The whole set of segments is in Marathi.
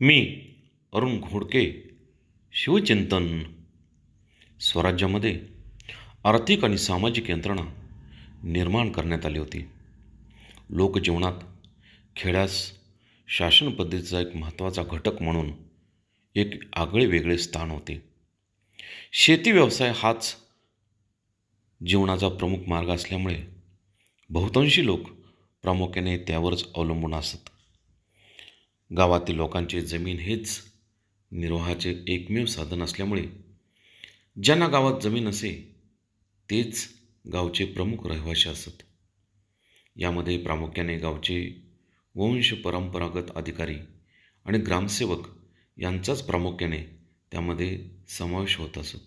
मी अरुण घोडके शिवचिंतन. स्वराज्यामध्ये आर्थिक आणि सामाजिक यंत्रणा निर्माण करण्यात आली होती. लोकजीवनात खेड्यास शासन पद्धतीचा एक महत्त्वाचा घटक म्हणून एक आगळे वेगळे स्थान होते. शेती व्यवसाय हाच जीवनाचा प्रमुख मार्ग असल्यामुळे बहुतांशी लोक प्रामुख्याने त्यावरच अवलंबून असत. गावातील लोकांचे जमीन हेच निर्वाहाचे एकमेव साधन असल्यामुळे ज्यांना गावात जमीन असे तेच गावचे प्रमुख रहिवाशी असत. यामध्ये प्रामुख्याने गावचे वंश परंपरागत अधिकारी आणि ग्रामसेवक यांचाच प्रामुख्याने त्यामध्ये समावेश होत असत.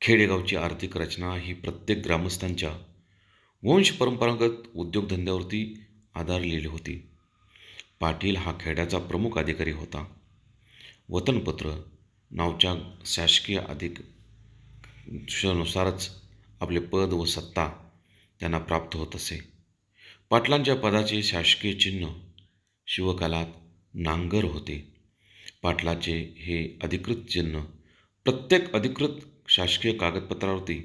खेडेगावची आर्थिक रचना ही प्रत्येक ग्रामस्थांच्या वंश परंपरागत उद्योगधंद्यावरती आधारलेली होती. पाटील हा खेड्याचा प्रमुख अधिकारी होता. वतनपत्र नावच्या शासकीय अधिक नुसारच आपले पद व सत्ता त्यांना प्राप्त होत असे. पाटलांच्या पदाचे शासकीय चिन्ह शिवकालात नांगर होते. पाटलाचे हे अधिकृत चिन्ह प्रत्येक अधिकृत शासकीय कागदपत्रावरती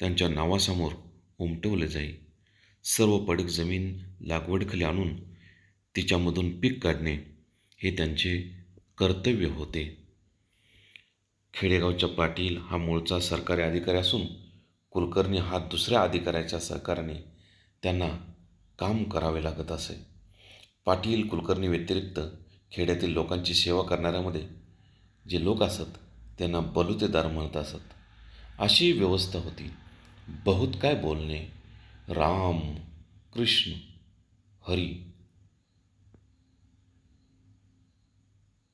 त्यांच्या नावासमोर उमटवले जाई. सर्व पडीक जमीन लागवडीखाली आणून तिच्यामधून पीक काढणे हे त्यांचे कर्तव्य होते. खेडेगावच्या पाटील हा मूळचा सरकारी अधिकारी असून कुलकर्णी हा दुसऱ्या अधिकाऱ्याच्या सहकाराने त्यांना काम करावे लागत असे. पाटील कुलकर्णी व्यतिरिक्त खेड्यातील लोकांची सेवा करणाऱ्यामध्ये जे लोक असत त्यांना बलुतेदार म्हणत असत. अशी व्यवस्था होती. बहुत काय बोलणे? राम कृष्ण हरी